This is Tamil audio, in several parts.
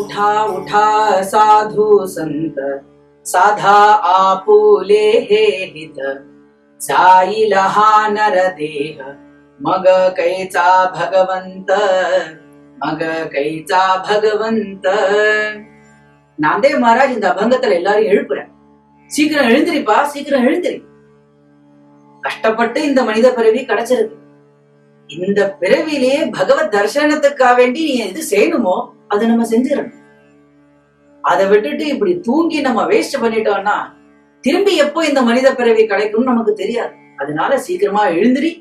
उठा उठा साधू संत साधा आपुले हे हित जाईल हा नरदेह मग कैचा भगवंत मग कैचा भगवंत நாந்தேவ் மகாராஜ் இந்த அபங்கத்துல எல்லாரும் எழுப்புற சீக்கிரம் எழுந்திரிப்பா சீக்கிரம் எழுந்திரி கஷ்டப்பட்டு இந்த மனித பிறவி கிடைச்சிருக்கு இந்த பிறவிலேயே பகவத் தர்சனத்துக்காக வேண்டி நீ எது செய்யணுமோ அதை நம்ம செஞ்சிடணும். அதை விட்டுட்டு இப்படி தூங்கி நம்ம வேஸ்ட் பண்ணிட்டோம்னா திரும்பி எப்போ இந்த மனித பிறவி கிடைக்கும்னு நமக்கு தெரியாது. அதனால சீக்கிரமா எழுந்திரி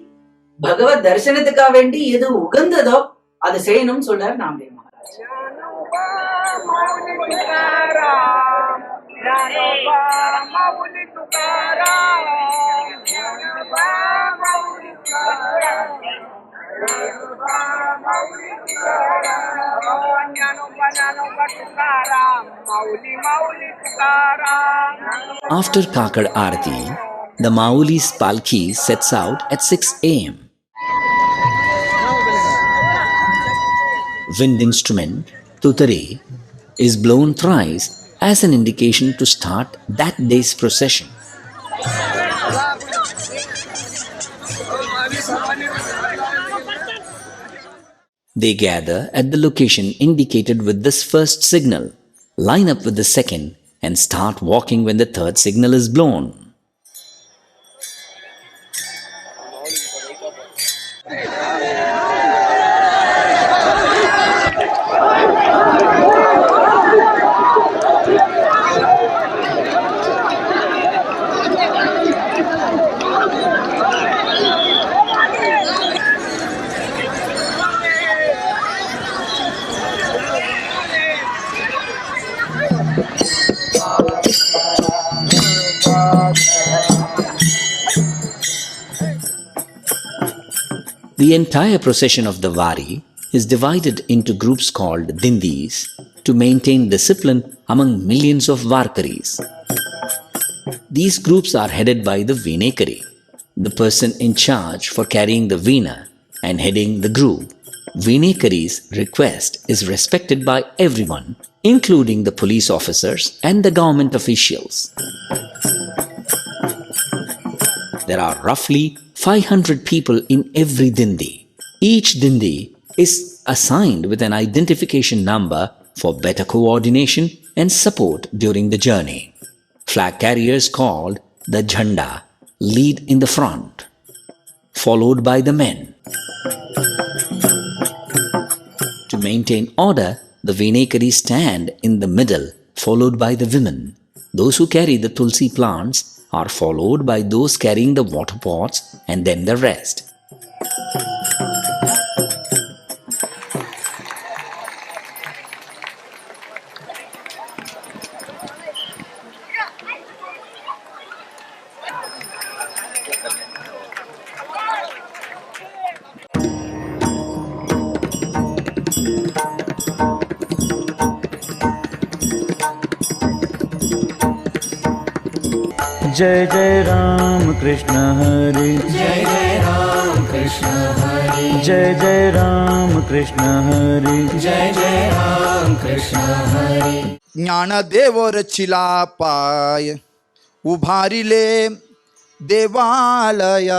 பகவத் தரிசனத்துக்காக வேண்டி எது உகந்ததோ அதை செய்யணும்னு சொல்றாரு நாமதே Maharaj. After Kakar Aarti, the Mauli's Palki sets out at 6 am. Wind instrument, tutari, is blown thrice as an indication to start that day's procession. They gather at the location indicated with this first signal, line up with the second, and start walking when the third signal is blown. The entire procession of the Vari is divided into groups called Dindis to maintain discipline among millions of Varkaris. These groups are headed by the Vinekari, the person in charge for carrying the Veena and heading the group. Vinekari's request is respected by everyone, including the police officers and the government officials. There are roughly 500 people in every dindi. Each dindi is assigned with an identification number for better coordination and support during the journey. Flag carriers called the Jhanda lead in the front, followed by the men. To maintain order, the Vinekari stand in the middle, followed by the women. Those who carry the tulsi plants are followed by those carrying the water pots and then the rest. जय जय राम कृष्ण हरे जय जय राम कृष्ण हरे जय जय राम कृष्ण हरे जय जय राम कृष्ण हरे ज्ञानदेवर चिलापाय उभारिले देवालय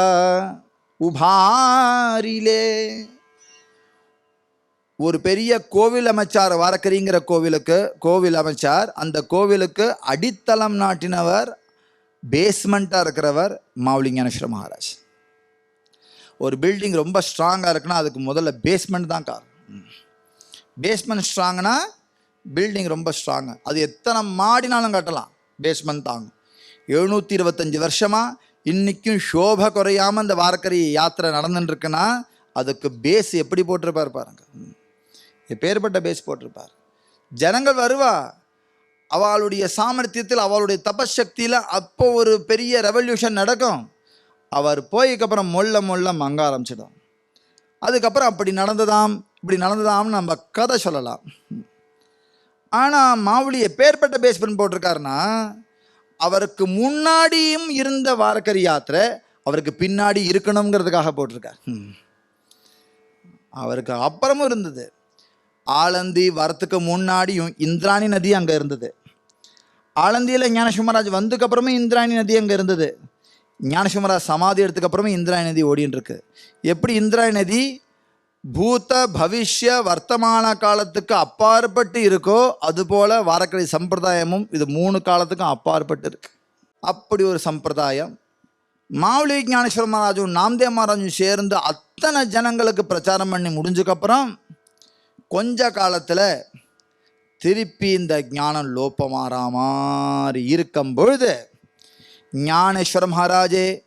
உபாரிலே ஒரு பெரிய கோவில் அமைச்சார் வாரக்கரிங்கிற கோவிலுக்கு கோவில் அமைச்சார் அந்த கோவிலுக்கு அடித்தளம் நாட்டினவர் பேஸ்மெண்ட்டாக இருக்கிறவர் மாவுலி மகாராஜ். ஒரு பில்டிங் ரொம்ப ஸ்ட்ராங்காக இருக்குன்னா அதுக்கு முதல்ல பேஸ்மெண்ட் தான் காரணம். பேஸ்மெண்ட் ஸ்ட்ராங்னா பில்டிங் ரொம்ப ஸ்ட்ராங்கு அது எத்தனை மாடினாலும் கட்டலாம். பேஸ்மெண்ட் தாங்கும். எழுநூற்றி இருபத்தஞ்சி வருஷமாக இன்றைக்கும் சோபை குறையாமல் இந்த வாரக்கரி யாத்திரை நடந்துட்டுருக்குன்னா அதுக்கு பேஸ் எப்படி போட்டிருப்பார் பாருங்க. ம். எப்பேற்பட்ட பேஸ் போட்டிருப்பார். ஜனங்கள் வருவா. அவளுடைய சாமர்த்தியத்தில் அவளுடைய தபசக்தியில் அப்போ ஒரு பெரிய ரெவல்யூஷன் நடக்கும். அவர் போய்க்கப்புறம் மொல்ல மொல்ல மங்க ஆரம்பிச்சிடும். அதுக்கப்புறம் அப்படி நடந்ததாம் இப்படி நடந்ததாம்னு நம்ம கதை சொல்லலாம். ஆனால் மாவுளி எப்பேற்பட்ட பேஸ்மெண்ட் போட்டிருக்காருன்னா அவருக்கு முன்னாடியும் இருந்த வாரக்கரி யாத்திரை அவருக்கு பின்னாடி இருக்கணுங்கிறதுக்காக போட்டிருக்கார். அவருக்கு அப்புறமும் இருந்தது. ஆலந்தி வரத்துக்கு முன்னாடியும் இந்திராணி நதி அங்கே இருந்தது. ஆலந்தியில் ஞானசுமராஜ் வந்ததுக்கு அப்புறமே இந்திராணி நதி அங்கே இருந்தது. ஞானசுமராஜ் சமாதி எடுத்துக்கு இந்திராணி நதி ஓடின்னு இருக்கு எப்படி இந்திராணி நதி பூத்த பவிஷ்ய வர்த்தமான காலத்துக்கு அப்பாற்பட்டு இருக்கோ அதுபோல் வாரக்கடை சம்பிரதாயமும் இது மூணு காலத்துக்கும் அப்பாற்பட்டு இருக்கு. அப்படி ஒரு சம்பிரதாயம். மாவுளி ஞானேஸ்வர மகாராஜும் நாம்தே மகாராஜும் சேர்ந்து அத்தனை ஜனங்களுக்கு பிரச்சாரம் பண்ணி முடிஞ்சக்கப்புறம் கொஞ்ச காலத்தில் திருப்பி இந்த ஞானம் லோப்பமாற மாதிரி இருக்கும் பொழுது ஞானேஸ்வர மகாராஜே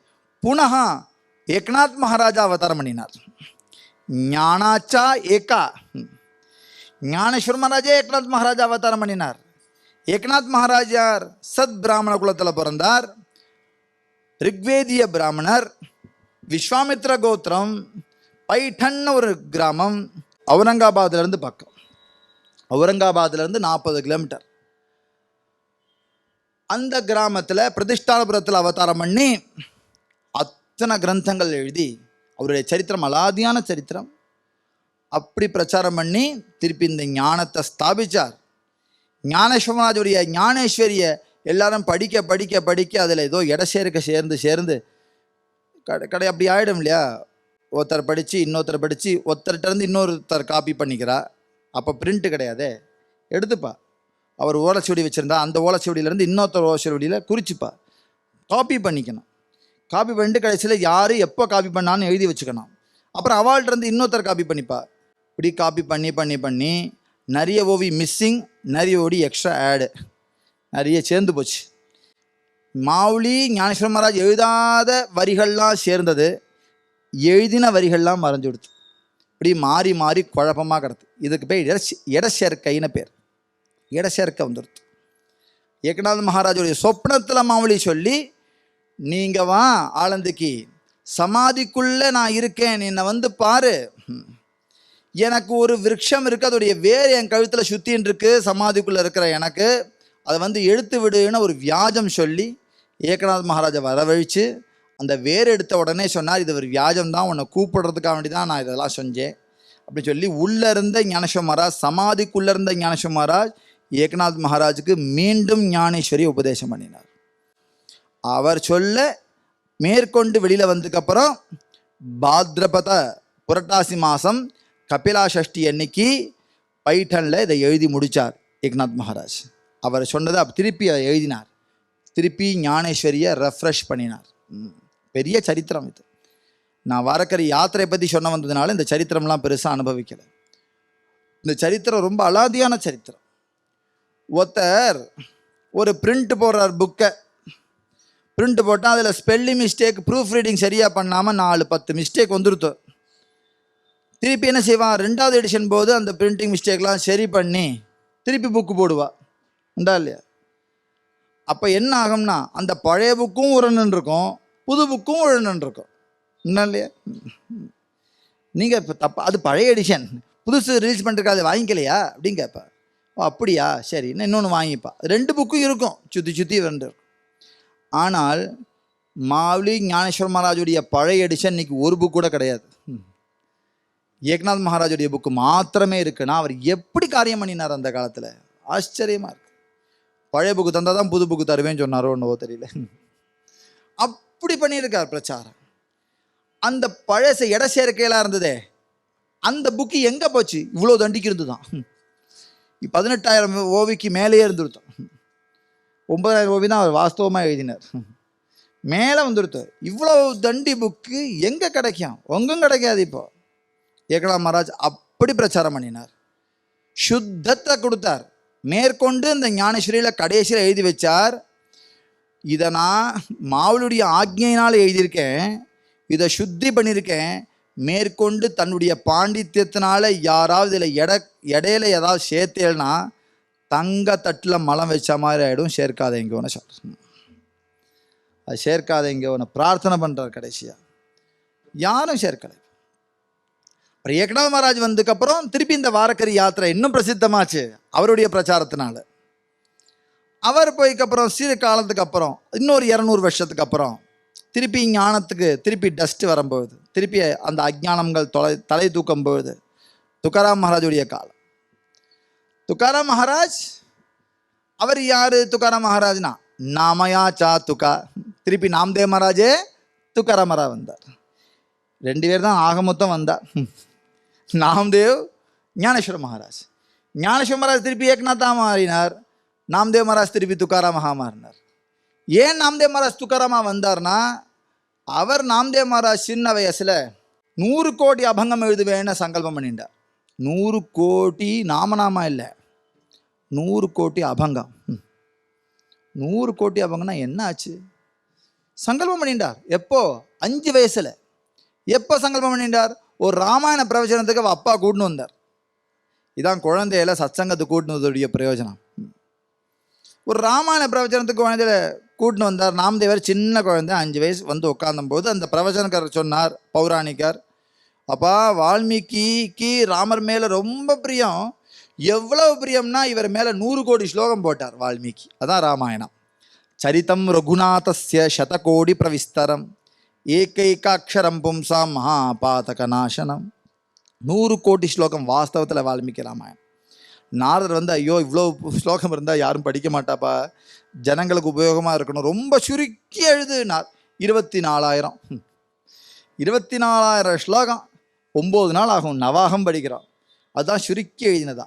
புனகா ஏக்நாத் மகாராஜா அவதாரம் பண்ணினார். ஞானாச்சா ஏகா. ஞானேஸ்வர மகாராஜே ஏக்நாத் மகாராஜா அவதாரம் பண்ணினார். ஏக்நாத் மகாராஜார் சத் பிராமண குலத்தில் பிறந்தார். ரிக்வேதிய பிராமணர் விஸ்வாமித்ர கோத்திரம் பைठன்னு ஒரு கிராமம் அவுரங்காபாத்லேருந்து பக்கம். அவுரங்காபாத்லேருந்து நாற்பது கிலோமீட்டர். அந்த கிராமத்தில் பிரதிஷ்டானபுரத்தில் அவதாரம் பண்ணி அத்தனை கிரந்தங்கள் எழுதி அவருடைய சரித்திரம் அலாதியான சரித்திரம் அப்படி பிரச்சாரம் பண்ணி திருப்பி இந்த ஞானத்தை ஸ்தாபிச்சார். ஞானேஸ்வரனாஜுடைய ஞானேஸ்வரிய எல்லாரும் படிக்க படிக்க படிக்க அதில் ஏதோ இட சேர்க்க சேர்ந்து சேர்ந்து கடை கடை அப்படி ஆகிடும் இல்லையா? ஒருத்தர் படித்து இன்னொருத்தர் படித்து ஒருத்தர்கிட்ட இருந்து இன்னொருத்தர் காப்பி பண்ணிக்கிறா. அப்போ பிரிண்ட்டு கிடையாதே? எடுத்துப்பா. அவர் ஓலைச்சுவடி வச்சுருந்தா அந்த ஓலைச்சுவடியிலேருந்து இன்னொருத்தர் ஓலைச்சுவடியில் குறிச்சுப்பா. காப்பி பண்ணிக்கணும். காப்பி பண்ணிட்டு கடைசியில் யார் எப்போ காப்பி பண்ணான்னு எழுதி வச்சுக்கணும். அப்புறம் அவாள்கிட்ட இருந்து இன்னொருத்தர் காப்பி பண்ணிப்பா. இப்படி காப்பி பண்ணி பண்ணி பண்ணி நிறைய ஓவி மிஸ்ஸிங் நிறைய ஓடி எக்ஸ்ட்ரா ஆடு நிறைய சேர்ந்து போச்சு. மாவுளி ஞானேஸ்வர மகாராஜ் எழுதாத வரிகள்லாம் சேர்ந்தது. எழுதின வரிகள்லாம் மறைஞ்சு கொடுத்து இப்படி மாறி மாறி குழப்பமாக கிடக்கு. இதுக்கு பேர் இட இடச்சேர்க்கைன்னு பேர். இட சேர்க்கை வந்துடுது ஏகநாத மகாராஜுடைய சொப்னத்தில் மாவுளி சொல்லி நீங்கள் வா ஆளந்துக்கு சமாதிக்குள்ளே நான் இருக்கேன் என்னை வந்து பாரு. எனக்கு ஒரு விருட்சம் இருக்குது அதோடைய வேர் என் கழுத்தில் சுத்தின்னு இருக்கு சமாதிக்குள்ளே இருக்கிற எனக்கு. அதை வந்து எடுத்து விடுன்னு ஒரு வியாஜம் சொல்லி ஏகநாத் மகாராஜா வரவழித்து அந்த வேர் எடுத்த உடனே சொன்னார் இது ஒரு வியாஜம் தான் உன்னை கூப்பிடுறதுக்காக வேண்டி தான் நான் இதெல்லாம் செஞ்சேன். அப்படின்னு சொல்லி உள்ளே இருந்த ஞானேஸ்வர் மகாராஜ் சமாதிக்குள்ளே இருந்த ஞானேஸ்வர் மகாராஜ் ஏகநாத் மகாராஜுக்கு மீண்டும் ஞானேஸ்வரி உபதேசம் பண்ணினார். அவர் சொல்ல மேற்கொண்டு வெளியில் வந்ததுக்கப்புறம் பாத்ரபத புரட்டாசி மாதம் கபிலா சஷ்டி அன்னைக்கு பைட்டனில் இதை எழுதி முடித்தார் ஏக்நாத் மகாராஜ். அவர் சொன்னதை திருப்பி அதை எழுதினார். திருப்பி ஞானேஸ்வரியை ரெஃப்ரெஷ் பண்ணினார். ம். பெரிய சரித்திரம் இது. நான் வாரக்கரி யாத்திரை பற்றி சொன்ன வந்ததுனால இந்த சரித்திரம்லாம் பெருசாக அனுபவிக்கலை. இந்த சரித்திரம் ரொம்ப அலாதியான சரித்திரம். ஒருத்தர் ஒரு பிரிண்ட் போடுறார் புக்கை பிரிண்ட் போட்டால் அதில் ஸ்பெல்லிங் மிஸ்டேக் ப்ரூஃப் ரீடிங் சரியாக பண்ணாமல் நாலு பத்து மிஸ்டேக் வந்துருத்தோம் திருப்பி என்ன செய்வான் ரெண்டாவது எடிஷன் போது அந்த பிரிண்டிங் மிஸ்டேக்லாம் சரி பண்ணி திருப்பி புக்கு போடுவா. உண்டா இல்லையா? அப்போ என்ன ஆகும்னா அந்த பழைய புக்கும் உரணுன்னு இருக்கும். புது புக்கும் உழணுன்னு இருக்கும். என்ன இல்லையா? நீங்கள் இப்போ தப்பா அது பழைய எடிஷன் புதுசு ரிலீஸ் பண்ணிருக்கா அதை வாங்கிக்கலையா? அப்படின்னு கேட்பா. ஓ அப்படியா? சரி இன்னொன்று வாங்கிப்பா. ரெண்டு புக்கும் இருக்கும். சுற்றி சுற்றி ரெண்டு இருக்கும். ஆனால் மாவுலி ஞானேஸ்வர் மகாராஜுடைய பழைய எடிஷன் இன்னைக்கு ஒரு புக் கூட கிடையாது. ஏக்நாத் மகாராஜுடைய புக்கு மாத்திரமே இருக்குன்னா அவர் எப்படி காரியம் பண்ணினார் அந்த காலத்தில்? ஆச்சரியமாக இருக்குது பழைய புக்கு தந்தால் தான் புது புக்கு தருவேன்னு சொன்னாரோ ஒன்றுவோ தெரியல. அப் அப்படி பண்ணியிருக்கார் பிரச்சாரம். அந்த பழச இட சேர்க்கையெல்லாம் இருந்ததே அந்த புக்கு எங்கே போச்சு? இவ்வளோ தண்டிக்கு இருந்து தான் பதினெட்டாயிரம் ஓவிக்கு மேலேயே இருந்துருத்தோம். ஒன்பதாயிரம் ஓவி தான் அவர் வாஸ்தவமாக எழுதினார். மேலே வந்துருத்து இவ்வளோ தண்டி புக்கு எங்கே கிடைக்கும்? ஒங்கும் கிடைக்காது இப்போ. ஏகலா மகாராஜ் அப்படி பிரச்சாரம் பண்ணினார். சுத்தத்தை கொடுத்தார். மேற்கொண்டு இந்த ஞானேஸ்வரியில் கடைசியில் எழுதி வச்சார். இதை நான் மாவுளுடைய ஆக்ஞையினால் எழுதியிருக்கேன். இதை சுத்தி பண்ணியிருக்கேன். மேற்கொண்டு தன்னுடைய பாண்டித்யத்தினால யாராவது இதில் எட இடையில ஏதாவது சேர்த்தேன்னா தங்க தட்டில் மலம் வச்ச மாதிரி ஆகிடும் சேர்க்காதேங்கன்னு சொல்கிறேன் அது சேர்க்காதேங்க ஒன்று பிரார்த்தனை பண்ணுறார் கடைசியாக யாரும் சேர்க்கலை. அப்புறம் ஏகநாத மகாராஜ் வந்ததுக்கப்புறம் திருப்பி இந்த வாரக்கரி யாத்திரை இன்னும் பிரசித்தமாச்சு. அவருடைய பிரச்சாரத்தினால. அவர் போய்க்கப்புறம் சிறு காலத்துக்கு அப்புறம் இன்னொரு இரநூறு வருஷத்துக்கு அப்புறம் திருப்பி ஞானத்துக்கு திருப்பி டஸ்ட் வரும்போது திருப்பி அந்த அஜ்ஞானங்கள் தொலை தலை தூக்கும் பொழுது துக்காராம் மகாராஜுடைய காலம். துக்காராம் மகாராஜ் அவர் யாரு துக்காராம் மகாராஜ்னா? நாமயா சா துக்கா திருப்பி நாம்தேவ் மகாராஜே துக்காராம் மகாராஜ் வந்தார். ரெண்டு பேர் தான் ஆக மொத்தம் வந்தார். நாம்தேவ் ஞானேஸ்வர மகாராஜ். ஞானேஸ்வர மகாராஜ் திருப்பி ஏக்நாத்தா மாறினார். நாம்தேவ் மகாராஜ் திருப்பி துக்காராமாக மாறினார். ஏன் நாம்தேவ் மகாராஜ் துக்காராமா வந்தார்னா அவர் நாம்தேவ் மகாராஜ் சின்ன வயசில் நூறு கோடி அபங்கம் எழுதுவேன்னு சங்கல்பம் பண்ணிட்டார். நூறு கோடி நாமநாமா இல்லை. நூறு கோடி அபங்கம். ம். நூறு கோடி அபங்கம்னா என்ன ஆச்சு? சங்கல்பம் பண்ணிட்டார். எப்போ? அஞ்சு வயசில். எப்போ சங்கல்பம் பண்ணிட்டார்? ஒரு ராமாயண பிரவச்சனத்துக்கு அவள் அப்பா கூட்டின்னு வந்தார். இதான் குழந்தையில சத்சங்கத்தை கூட்டினதுடைய பிரயோஜனம். ம். ஒரு ராமாயண பிரவச்சனத்துக்கு குழந்தையில கூட்டின்னு வந்தார். நாமதேவர் சின்ன குழந்தை அஞ்சு வயசு வந்து உட்கார்ந்தபோது அந்த பிரவச்சனக்காரர் சொன்னார் பௌராணிகர் அப்பா வால்மீகிக்கு ராமர் மேலே ரொம்ப பிரியம். எவ்வளவு பிரியம்னா இவர் மேலே நூறு கோடி ஸ்லோகம் போட்டார் வால்மீகி. அதான் ராமாயணம். சரிதம் ரகுநாதஸ்ய சதகோடி பிரவிஸ்தரம் ஏகைக்காட்சரம் பும்சா மகாபாதக நாசனம் நூறு கோடி ஸ்லோகம் வாஸ்தவத்தில் வால்மீகி ராமாயணம். நாரதர் வந்து ஐயோ இவ்வளோ ஸ்லோகம் இருந்தால் யாரும் படிக்க மாட்டாப்பா. ஜனங்களுக்கு உபயோகமாக இருக்கணும். ரொம்ப சுருக்கி எழுதுனார் இருபத்தி நாலாயிரம் ம். இருபத்தி நாலாயிரம் ஸ்லோகம். ஒம்பது நாள் ஆகும் நவாகம் படிக்கிறோம். அதுதான் சுருக்கி எழுதினதா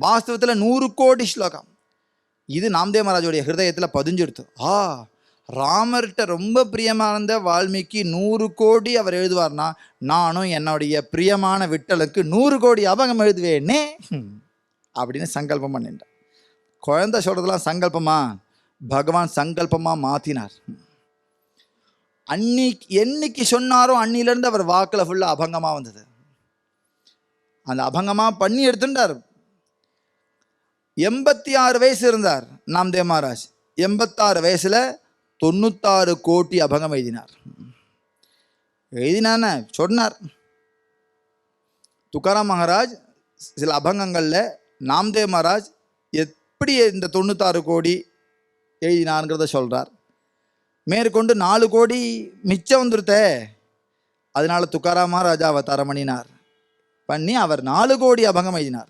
வாஸ்தவத்தில் நூறு கோடி ஸ்லோகம். இது நாம்தே மகாராஜோடைய ஹிருதயத்தில் பதிஞ்செடுத்து ஆ ராமர்கிட்ட ரொம்ப பிரியமாக இருந்த வால்மீகி நூறு கோடி அவர் எழுதுவார்னா நானும் என்னுடைய பிரியமான விட்டலுக்கு நூறு கோடி அபகம் எழுதுவேனே. அப்படின்னு சங்கல்பம் பண்ணிட்டேன். குழந்தை சொல்கிறதெல்லாம் சங்கல்பமா? பகவான் சங்கல்பமாக மாற்றினார் அன்னைக்கு என்னைக்கு சொன்னாரோ அன்னிலேருந்து அவர் வாக்கில் ஃபுல்லாக அபங்கமாக வந்தது. அந்த அபங்கமாக பண்ணி எடுத்துட்டார். எண்பத்தி ஆறு வயசு இருந்தார் நாம்தே மகாராஜ். எண்பத்தாறு வயசில் தொண்ணூத்தாறு கோடி அபங்கம் எழுதினார். எழுதினான சொன்னார். துக்காராம் மகாராஜ் சில அபங்கங்களில் நாம்தேவ் மகாராஜ் எப்படி இந்த தொண்ணூத்தாறு கோடி எழுதினாருங்கிறத சொல்கிறார் மேற்கொண்டு நாலு கோடி மிச்சம் வந்துருத்தே. அதனால துக்காராமா மகாராஜா அவதாரம் பண்ணினார் பண்ணி அவர் நாலு கோடி அபங்கம் எழுதினார்.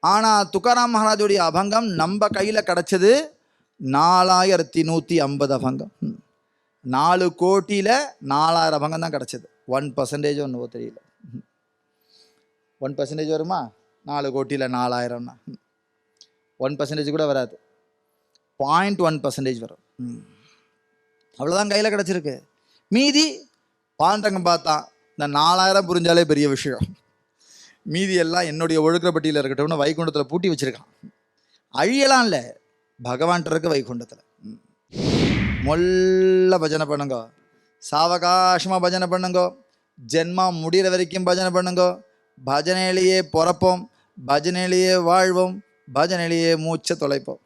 ஆனால் துக்காராம் மகாராஜுடைய அபங்கம் நம்ம கையில் கிடச்சது நாலாயிரத்தி நூற்றி ஐம்பது அபங்கம். ம். நாலு கோட்டியில் நாலாயிரம் அபங்கம் தான் கிடச்சிது. ஒன் பர்சன்டேஜ் ஒன்றுவோ தெரியல. ஒன் பர்சன்டேஜ் வருமா? நாலு கோட்டியில் நாலாயிரம்னா. ஒன் பர்சன்டேஜ் கூட வராது. பாயிண்ட் ஒன் பர்சன்டேஜ் வரும். ம். அவ்வளோதான் கையில் கிடச்சிருக்கு. மீதி பாண்டங்கம் பார்த்தா இந்த நாலாயிரம் புரிஞ்சாலே பெரிய விஷயம். மீதி எல்லாம் என்னுடைய ஒழுக்கப்பட்டியில் இருக்கட்டும்னு வைகுண்டத்தில் பூட்டி வச்சிருக்கான். அழியலாம் இல்லை. பகவான்கிட்ட இருக்கு வைகுண்டத்தில். மொல்ல பஜனை பண்ணுங்க. சாவகாசமாக பஜனை பண்ணுங்க. ஜென்மா முடிகிற வரைக்கும் பஜனை பண்ணுங்க. பஜனையிலேயே பிறப்போம். பஜனையிலேயே வாழ்வோம் பஜனையிலேயே மூச்சை தொலைப்போம்.